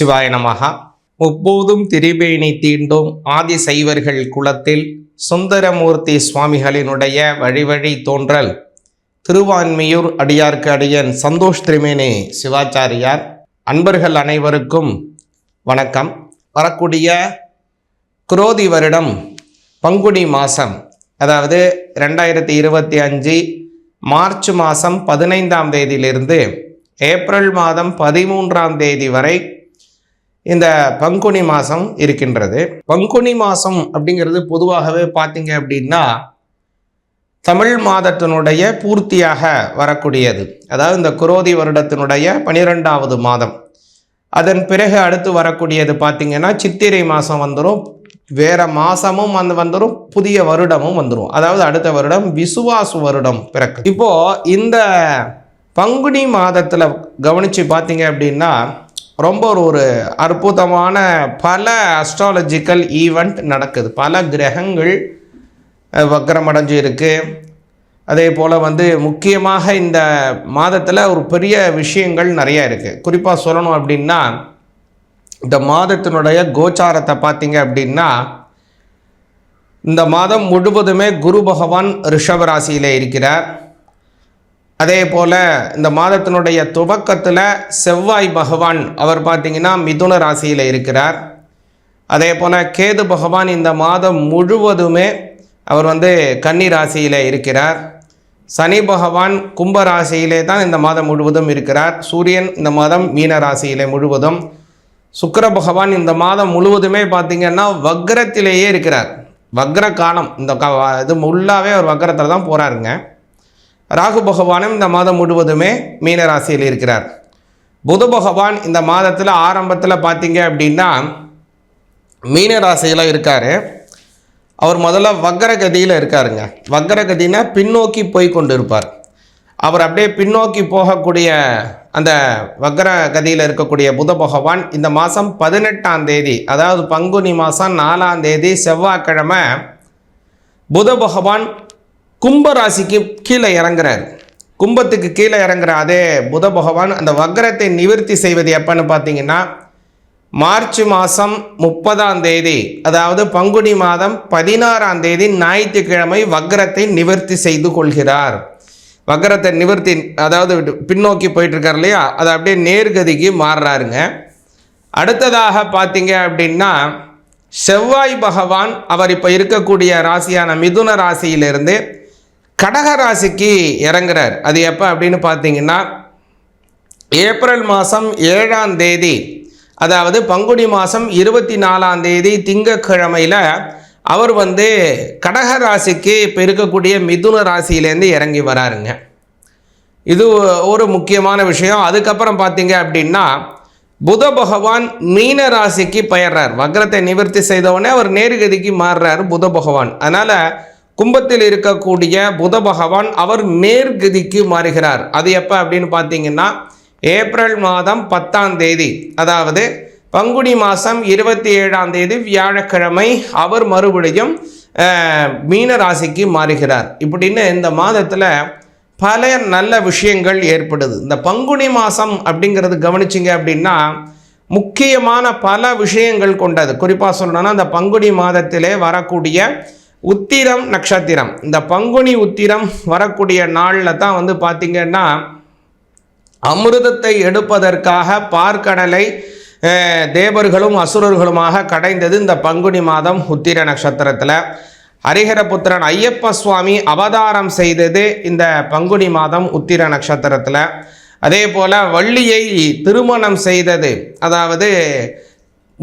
சிவாய நமகா முப்போதும் திரிபேணி தீண்டும் ஆதி சைவர்கள் குலத்தில் சுந்தரமூர்த்தி சுவாமிகளினுடைய வழிவழி தோன்றல். திருவான்மியூர் அடியார்க்கு அடியன் சந்தோஷ் திரிமேனி சிவாச்சாரியார். அன்பர்கள் அனைவருக்கும் வணக்கம். வரக்கூடிய குரோதி வருடம் பங்குனி மாதம் அதாவது ரெண்டாயிரத்தி இருபத்தி அஞ்சு மார்ச் மாதம் பதினைந்தாம் தேதியிலிருந்து ஏப்ரல் மாதம் பதிமூன்றாம் தேதி வரை இந்த பங்குனி மாதம் இருக்கின்றது. பங்குனி மாதம் அப்படிங்கிறது பொதுவாகவே பார்த்தீங்க அப்படின்னா தமிழ் மாதத்தினுடைய பூர்த்தியாக வரக்கூடியது. அதாவது இந்த குரோதி வருடத்தினுடைய பனிரெண்டாவது மாதம். அதன் பிறகு அடுத்து வரக்கூடியது பார்த்திங்கன்னா சித்திரை மாதம் வந்துடும் வேறு மாதமும் வந்து வந்துடும் புதிய வருடமும் வந்துடும் அதாவது அடுத்த வருடம் விசுவாசு வருடம் பிறக்கு. இப்போது இந்த பங்குனி மாதத்தில் கவனித்து பார்த்தீங்க அப்படின்னா ரொம்ப ஒரு ஒரு அற்புதமான பல அஸ்ட்ராலஜிக்கல் ஈவெண்ட் நடக்குது. பல கிரகங்கள் வக்கரமடைஞ்சு இருக்குது அதே போல் வந்து முக்கியமாக இந்த மாதத்தில் ஒரு பெரிய விஷயங்கள் நிறைய இருக்குது குறிப்பாக சொல்லணும் அப்படின்னா இந்த மாதத்தினுடைய கோச்சாரத்தை பார்த்தீங்க அப்படின்னா இந்த மாதம் முழுவதுமே குரு பகவான் ரிஷபராசியில் இருக்கிறார். அதே போல் இந்த மாதத்தினுடைய துவக்கத்தில் செவ்வாய் பகவான் அவர் பார்த்திங்கன்னா மிதுன ராசியில் இருக்கிறார். அதே போல் கேது பகவான் இந்த மாதம் முழுவதுமே அவர் வந்து கன்னி ராசியில் இருக்கிறார். சனி பகவான் கும்ப ராசியிலே தான் இந்த மாதம் முழுவதும் இருக்கிறார். சூரியன் இந்த மாதம் மீன ராசியிலே முழுவதும். சுக்கர பகவான் இந்த மாதம் முழுவதுமே பார்த்திங்கன்னா வக்ரத்திலேயே இருக்கிறார். வக்ர காலம் இந்த க இது ஃபுல்லாகவே அவர் வக்ரத்தில் தான் போகிறாருங்க ராகு பகவானும் இந்த மாதம் முழுவதுமே மீனராசியில் இருக்கிறார். புத பகவான் இந்த மாதத்தில் ஆரம்பத்தில் பார்த்தீங்க அப்படின்னா மீனராசியில் இருக்கார். அவர் முதல்ல வக்கரகதியில் இருக்காருங்க. வக்கரகதினா பின்னோக்கி போய் கொண்டு இருப்பார் அவர் அப்படியே பின்னோக்கி போகக்கூடிய அந்த வக்ர கதியில் இருக்கக்கூடிய புத பகவான் இந்த மாதம் பதினெட்டாம் தேதி அதாவது பங்குனி மாதம் நாலாம் தேதி செவ்வாய்க்கிழமை புத பகவான் கும்ப ராசிக்கு கீழே இறங்குறாரு. கும்பத்துக்கு கீழே இறங்குற அதே புத பகவான் அந்த வக்ரத்தை நிவர்த்தி செய்வது எப்பன்னு பார்த்தீங்கன்னா மார்ச் மாதம் முப்பதாம் தேதி அதாவது பங்குனி மாதம் பதினாறாம் தேதி ஞாயிற்றுக்கிழமை வக்ரத்தை நிவர்த்தி செய்து கொள்கிறார். வக்ரத்தை நிவர்த்தி அதாவது பின்னோக்கி போயிட்டுருக்கார் இல்லையா? அதை அப்படியே நேர்கதிக்கு மாறுறாருங்க. அடுத்ததாக பார்த்தீங்க அப்படின்னா செவ்வாய் பகவான் அவர் இப்போ இருக்கக்கூடிய ராசியான மிதுன ராசியிலிருந்து கடக ராசிக்கு இறங்குறார். அது எப்போ அப்படின்னு பார்த்தீங்கன்னா ஏப்ரல் மாதம் ஏழாம் தேதி. அதாவது பங்குனி மாதம் இருபத்தி நாலாம் தேதி திங்கக்கிழமையில் அவர் வந்து கடக ராசிக்கு இப்போ இருக்கக்கூடிய மிதுன ராசியிலேருந்து இறங்கி வராருங்க. இது ஒரு முக்கியமான விஷயம். அதுக்கப்புறம் பார்த்தீங்க அப்படின்னா புத பகவான் மீன ராசிக்கு பெயர்றார். வக்ரத்தை நிவர்த்தி செய்தவுடனே அவர் நேர்கதிக்கு மாறுறார் புத பகவான். அதனால் கும்பத்தில் இருக்கக்கூடிய புத பகவான் அவர் நேர்கதிக்கு மாறுகிறார். அது எப்போ அப்படின்னு பார்த்தீங்கன்னா ஏப்ரல் மாதம் பத்தாம் தேதி. அதாவது பங்குனி மாதம் இருபத்தி ஏழாம் தேதி வியாழக்கிழமை அவர் மறுபடியும் மீன ராசிக்கு மாறுகிறார். இப்படின்னு இந்த மாதத்தில் பல நல்ல விஷயங்கள் ஏற்படுது. இந்த பங்குனி மாதம் அப்படிங்கிறது கவனிச்சிங்க அப்படின்னா முக்கியமான பல விஷயங்கள் கொண்டது. குறிப்பாக சொல்லணும்னா அந்த பங்குனி மாதத்திலே வரக்கூடிய உத்திரம் நட்சத்திரம் இந்த பங்குனி உத்திரம் வரக்கூடிய நாளில் தான் வந்து பார்த்திங்கன்னா அமிர்தத்தை எடுப்பதற்காக பார்க்கடலை தேவர்களும் அசுரர்களுமாக கடைந்தது இந்த பங்குனி மாதம் உத்திர நட்சத்திரத்தில். ஹரிஹரபுத்திரன் ஐயப்ப சுவாமி அவதாரம் செய்தது இந்த பங்குனி மாதம் உத்திர நட்சத்திரத்தில். அதே போல் வள்ளியை திருமணம் செய்தது அதாவது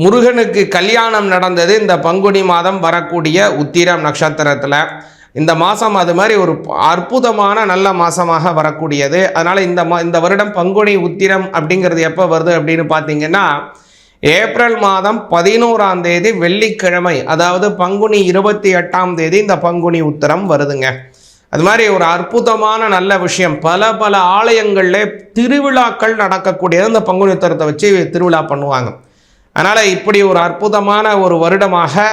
முருகனுக்கு கல்யாணம் நடந்தது. இந்த பங்குனி மாதம் வரக்கூடிய உத்திரம் நட்சத்திரத்தில். இந்த மாதம் அது மாதிரி ஒரு அற்புதமான நல்ல மாதமாக வரக்கூடியது. அதனால் இந்த மா இந்த வருடம் பங்குனி உத்திரம் அப்படிங்கிறது எப்போ வருது அப்படின்னு பார்த்தீங்கன்னா ஏப்ரல் மாதம் பதினோராம் தேதி வெள்ளிக்கிழமை அதாவது பங்குனி இருபத்தி எட்டாம் தேதி இந்த பங்குனி உத்திரம் வருதுங்க. அது மாதிரி ஒரு அற்புதமான நல்ல விஷயம். பல பல ஆலயங்களில் திருவிழாக்கள் நடக்கக்கூடியது. இந்த பங்குனி உத்திரத்தை வச்சு திருவிழா பண்ணுவாங்க. அதனால் இப்படி ஒரு அற்புதமான ஒரு வருடமாக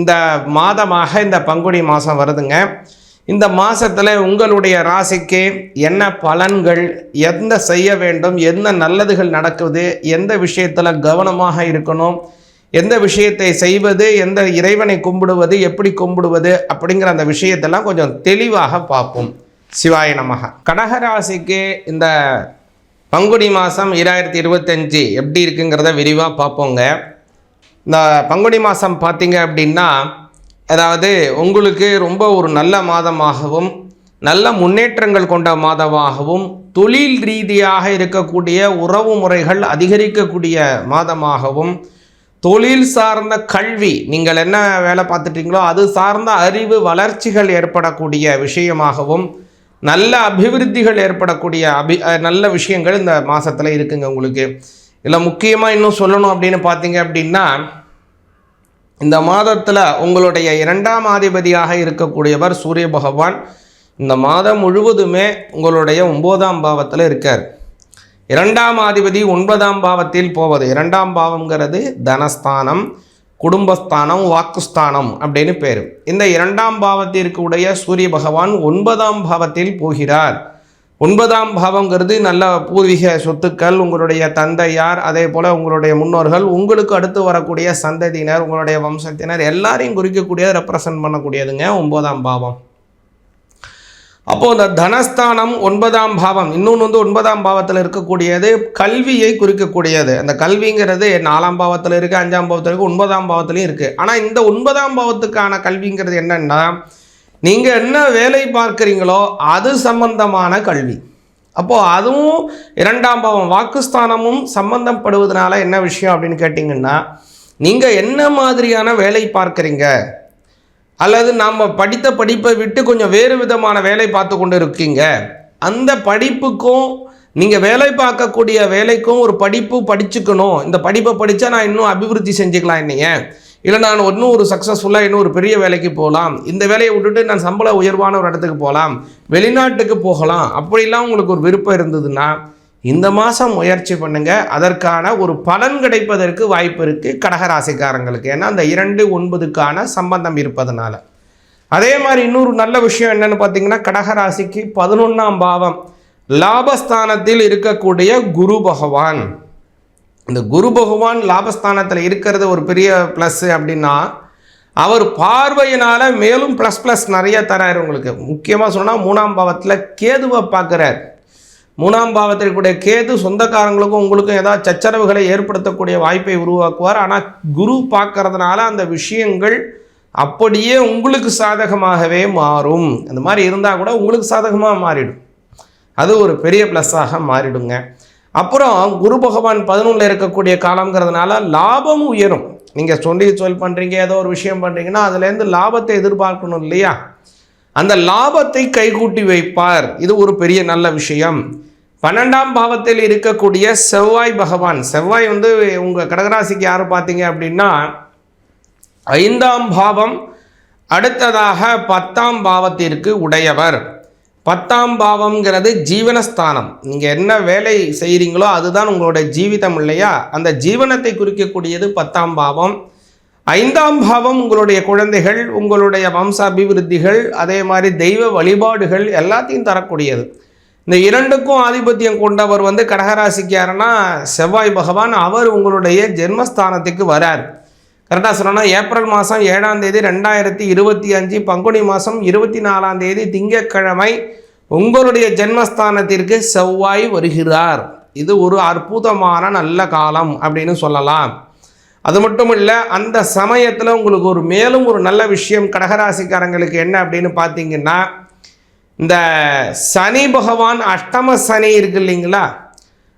இந்த மாதமாக இந்த பங்குனி மாதம் வருதுங்க. இந்த மாதத்தில் உங்களுடைய ராசிக்கு என்ன பலன்கள் எந்த செய்ய வேண்டும் என்ன நல்லதுகள் நடக்குது எந்த விஷயத்தில் கவனமாக இருக்கணும் எந்த விஷயத்தை செய்வது எந்த இறைவனை கும்பிடுவது எப்படி கும்பிடுவது அப்படிங்கிற அந்த விஷயத்தெல்லாம் கொஞ்சம் தெளிவாக பார்ப்போம். சிவாய நமக. கடகராசிக்கு இந்த பங்குனி மாதம் இரண்டாயிரத்தி இருபத்தஞ்சி எப்படி இருக்குங்கிறத விரிவாக பார்ப்போங்க. இந்த பங்குனி மாதம் பார்த்திங்க அப்படின்னா அதாவது உங்களுக்கு ரொம்ப ஒரு நல்ல மாதமாகவும் நல்ல முன்னேற்றங்கள் கொண்ட மாதமாகவும் தொழில் ரீதியாக இருக்கக்கூடிய உறவு முறைகள் அதிகரிக்கக்கூடிய மாதமாகவும் தொழில் சார்ந்த கல்வி நீங்கள் என்ன வேலை பார்த்துட்டீங்களோ அது சார்ந்த அறிவு வளர்ச்சிகள் ஏற்படக்கூடிய விஷயமாகவும் நல்ல அபிவிருத்திகள் ஏற்படக்கூடிய அபி நல்ல விஷயங்கள் இந்த மாதத்தில் இருக்குங்க உங்களுக்கு. இதில் முக்கியமாக இன்னும் சொல்லணும் அப்படின்னு பார்த்தீங்க அப்படின்னா இந்த மாதத்தில் உங்களுடைய இரண்டாம் ஆதிபதியாக இருக்கக்கூடியவர் சூரிய பகவான் இந்த மாதம் முழுவதுமே உங்களுடைய ஒம்போதாம் பாவத்தில் இருக்கார். இரண்டாம் அதிபதி ஒன்பதாம் பாவத்தில் போவது. இரண்டாம் பாவம்ங்கிறது தனஸ்தானம். குடும்பஸ்தானம் வாக்குஸ்தானம் அப்படின்னு பேர். இந்த இரண்டாம் பாவத்திற்கு உடைய சூரிய பகவான் ஒன்பதாம் பாவத்தில் போகிறார். ஒன்பதாம் பாவங்கிறது நல்ல பூர்வீக சொத்துக்கள் உங்களுடைய தந்தையார் அதே போல் உங்களுடைய முன்னோர்கள் உங்களுக்கு அடுத்து வரக்கூடிய சந்ததியினர் உங்களுடைய வம்சத்தினர் எல்லாரையும் குறிக்கக்கூடிய ரெப்ரசன்ட் பண்ணக்கூடியதுங்க ஒன்பதாம் பாவம். அப்போது இந்த தனஸ்தானம் ஒன்பதாம் பாவம் இன்னொன்று வந்து ஒன்பதாம் பாவத்தில் இருக்கக்கூடியது கல்வியை குறிக்கக்கூடியது. அந்த கல்விங்கிறது நாலாம் பாவத்தில் இருக்குது அஞ்சாம் பாவத்தில் இருக்குது ஒன்பதாம் பாவத்துலையும் இருக்குது ஆனால் இந்த ஒன்பதாம் பாவத்துக்கான கல்விங்கிறது என்னென்னா நீங்கள் என்ன வேலை பார்க்குறீங்களோ அது சம்பந்தமான கல்வி. அப்போது அதுவும் இரண்டாம் பாவம் வாக்குஸ்தானமும் சம்பந்தப்படுவதனால என்ன விஷயம் அப்படின்னு கேட்டிங்கன்னா நீங்கள் என்ன மாதிரியான வேலை பார்க்குறீங்க? அல்லது நாம் படித்த படிப்பை விட்டு கொஞ்சம் வேறு விதமான வேலை பார்த்து கொண்டு இருக்கீங்க. அந்த படிப்புக்கும் நீங்கள் வேலை பார்க்கக்கூடிய வேலைக்கும் ஒரு படிப்பு படிச்சுக்கணும். இந்த படிப்பை படித்தா நான் இன்னும் அபிவிருத்தி செஞ்சுக்கலாம் என்னைய. இல்லை நான் இன்னும் ஒரு சக்ஸஸ்ஃபுல்லாக இன்னும் ஒரு பெரிய வேலைக்கு போகலாம். இந்த வேலையை விட்டுட்டு நான் சம்பள உயர்வான ஒரு இடத்துக்கு போகலாம். வெளிநாட்டுக்கு போகலாம். அப்படிலாம் உங்களுக்கு ஒரு விருப்பம் இருந்ததுன்னா இந்த மாதம் முயற்சி பண்ணுங்கள் அதற்கான ஒரு பலன் கிடைப்பதற்கு வாய்ப்பு இருக்குது கடகராசிக்காரங்களுக்கு. ஏன்னா அந்த இரண்டு ஒன்பதுக்கான சம்பந்தம் இருப்பதனால. அதே மாதிரி இன்னொரு நல்ல விஷயம் என்னன்னு பார்த்தீங்கன்னா கடகராசிக்கு பதினொன்றாம் பாவம் லாபஸ்தானத்தில் இருக்கக்கூடிய குரு பகவான். இந்த குரு பகவான் லாபஸ்தானத்தில் இருக்கிறது ஒரு பெரிய ப்ளஸ் அப்படின்னா அவர் பார்வையினால் மேலும் ப்ளஸ் ப்ளஸ் நிறைய தராரு உங்களுக்கு. முக்கியமாக சொன்னால் மூணாம் பாவத்தில் கேதுவை பார்க்குறார். மூணாம் பாவத்தில் கேது சொந்தக்காரங்களுக்கும் உங்களுக்கும் ஏதாவது சச்சரவுகளை ஏற்படுத்தக்கூடிய வாய்ப்பை உருவாக்குவார். ஆனால் குரு பார்க்கறதுனால அந்த விஷயங்கள் அப்படியே உங்களுக்கு சாதகமாகவே மாறும். அந்த மாதிரி இருந்தால் கூட உங்களுக்கு சாதகமாக மாறிடும். அது ஒரு பெரிய ப்ளஸ்ஸாக மாறிடுங்க. அப்புறம் குரு பகவான் பதினொன்றில் இருக்கக்கூடிய காலங்கிறதுனால லாபம் உயரும். நீங்கள் சொல்லி சொல் பண்ணுறீங்க ஏதோ ஒரு விஷயம் பண்ணுறீங்கன்னா அதுலேருந்து லாபத்தை எதிர்பார்க்கணும் இல்லையா? அந்த லாபத்தை கைகூட்டி வைப்பார். இது ஒரு பெரிய நல்ல விஷயம். பன்னெண்டாம் பாவத்தில் இருக்கக்கூடிய செவ்வாய் பகவான் செவ்வாய் வந்து உங்கள் கடகராசிக்கு யார் பார்த்தீங்க அப்படின்னா ஐந்தாம் பாவம் அடுத்ததாக பத்தாம் பாவத்திற்கு உடையவர். பத்தாம் பாவம்ங்கிறது ஜீவனஸ்தானம். நீங்கள் என்ன வேலை செய்கிறீங்களோ அதுதான் உங்களுடைய ஜீவிதம் இல்லையா? அந்த ஜீவனத்தை குறிக்கக்கூடியது பத்தாம் பாவம். ஐந்தாம் பாவம் உங்களுடைய குழந்தைகள் உங்களுடைய வம்ச அபிவிருத்திகள் அதே மாதிரி தெய்வ வழிபாடுகள் எல்லாத்தையும் தரக்கூடியது. இந்த இரண்டுக்கும் ஆதிபத்தியம் கொண்டவர் வந்து கடகராசிக்காரனா யாருன்னா செவ்வாய் பகவான் அவர் உங்களுடைய ஜென்மஸ்தானத்துக்கு வரார். கரெக்டாக சொல்லணும்னா ஏப்ரல் மாதம் ஏழாம் தேதி ரெண்டாயிரத்தி இருபத்தி அஞ்சு பங்குனி மாதம் இருபத்தி நாலாம் தேதி திங்கட்கிழமை உங்களுடைய ஜென்மஸ்தானத்திற்கு செவ்வாய் வருகிறார். இது ஒரு அற்புதமான நல்ல காலம் அப்படின்னு சொல்லலாம். அது மட்டும் இல்லை அந்த சமயத்தில் உங்களுக்கு ஒரு மேலும் ஒரு நல்ல விஷயம் கடகராசிக்காரங்களுக்கு என்ன அப்படின்னு பார்த்தீங்கன்னா இந்த சனி பகவான் அஷ்டம சனி இருக்கு இல்லைங்களா?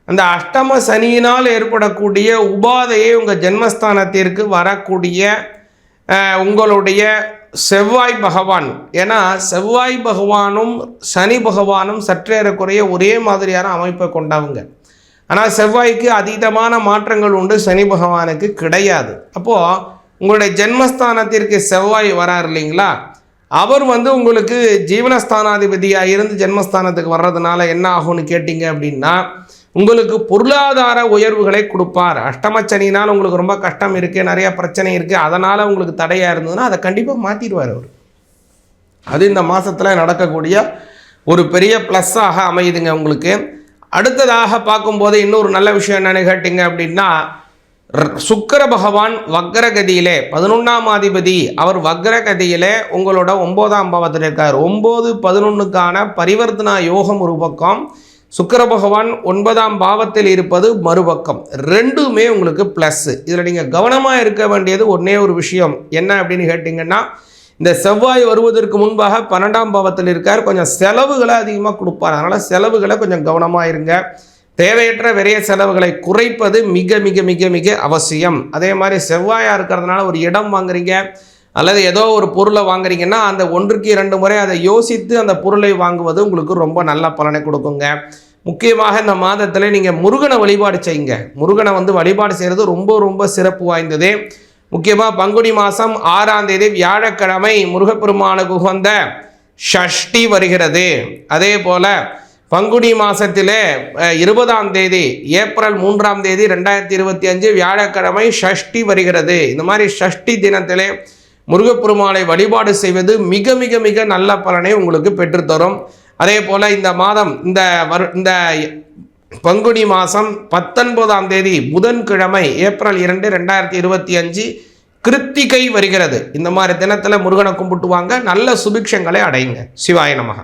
அந்த அஷ்டம சனியினால் ஏற்படக்கூடிய உபாதையை உங்கள் ஜென்மஸ்தானத்திற்கு வரக்கூடிய உங்களுடைய செவ்வாய் பகவான். ஏன்னா செவ்வாய் பகவானும் சனி பகவானும் சற்றேறக்குறைய ஒரே மாதிரியான அமைப்பை கொண்டவங்க. ஆனால் செவ்வாய்க்கு அதீதமான மாற்றங்கள் உண்டு சனி பகவானுக்கு கிடையாது. அப்போது உங்களுடைய ஜென்மஸ்தானத்திற்கு செவ்வாய் வரார் இல்லைங்களா? அவர் வந்து உங்களுக்கு ஜீவனஸ்தானாதிபதியாக இருந்து ஜென்மஸ்தானத்துக்கு வர்றதுனால என்ன ஆகும்னு கேட்டிங்க அப்படின்னா உங்களுக்கு பொருளாதார உயர்வுகளை கொடுப்பார். அஷ்டமச்சனினால் உங்களுக்கு ரொம்ப கஷ்டம் இருக்குது நிறைய பிரச்சனை இருக்குது அதனால் உங்களுக்கு தடையாக இருந்ததுன்னா அதை கண்டிப்பாக மாற்றிடுவார் அவர். அது இந்த மாதத்தில் நடக்கக்கூடிய ஒரு பெரிய ப்ளஸ்ஸாக அமையுதுங்க உங்களுக்கு. அடுத்ததாக பார்க்கும்போது இன்னொரு நல்ல விஷயம் என்னென்னு கேட்டிங்க அப்படின்னா சுக்கர சுக்கிர பகவான் வக்ரகதியிலே பதினொன்றாம் அதிபதி அவர் வக்ரகதியிலே உங்களோட ஒம்போதாம் பாவத்தில் இருக்கார். ஒம்பது பதினொன்றுக்கான பரிவர்த்தனா யோகம் ஒரு பக்கம் சுக்கர பகவான் ஒன்பதாம் பாவத்தில் இருப்பது மறுபக்கம். ரெண்டுமே உங்களுக்கு ப்ளஸ்ஸு இதில் நீங்கள் கவனமாக இருக்க வேண்டியது ஒன்றே ஒரு விஷயம். என்ன அப்படின்னு கேட்டிங்கன்னா இந்த செவ்வாய் வருவதற்கு முன்பாக பன்னெண்டாம் பாவத்தில் இருக்கார். கொஞ்சம் செலவுகளை அதிகமாக கொடுப்பார். அதனால் செலவுகளை கொஞ்சம் கவனமாக இருங்க. தேவையற்ற விரைய செலவுகளை குறைப்பது மிக மிக மிக மிக அவசியம். அதே மாதிரி செவ்வாயாக இருக்கிறதுனால ஒரு இடம் வாங்குறீங்க. அல்லது ஏதோ ஒரு பொருளை வாங்குறீங்கன்னா அந்த ஒன்றுக்கு இரண்டு முறை அதை யோசித்து அந்த பொருளை வாங்குவது உங்களுக்கு ரொம்ப நல்ல பலனை கொடுக்குங்க. முக்கியமாக இந்த மாதத்தில் நீங்கள் முருகனை வழிபாடு செய்யுங்க. முருகனை வந்து வழிபாடு செய்கிறது ரொம்ப ரொம்ப சிறப்பு வாய்ந்தது. முக்கியமாக பங்குனி மாதம் ஆறாம் தேதி வியாழக்கிழமை முருகப்பெருமானுக்கு உகந்த ஷஷ்டி வருகிறது. அதே போல் பங்குனி மாதத்திலே இருபதாம் தேதி ஏப்ரல் மூன்றாம் தேதி ரெண்டாயிரத்தி இருபத்தி அஞ்சு வியாழக்கிழமை ஷஷ்டி வருகிறது. இந்த மாதிரி ஷஷ்டி தினத்திலே முருகப்பெருமானை வழிபாடு செய்வது மிக மிக மிக நல்ல பலனை உங்களுக்கு பெற்றுத்தரும். அதே போல் இந்த மாதம் இந்த வரு இந்த பங்குனி மாதம் பத்தொன்பதாம் தேதி புதன்கிழமை ஏப்ரல் இரண்டு ரெண்டாயிரத்தி இருபத்தி அஞ்சு கிருத்திகை வருகிறது. இந்த மாதிரி தினத்தில் முருகனை கும்பிட்டு வாங்க நல்ல சுபிக்ஷங்களை அடையுங்க. சிவாய நமக.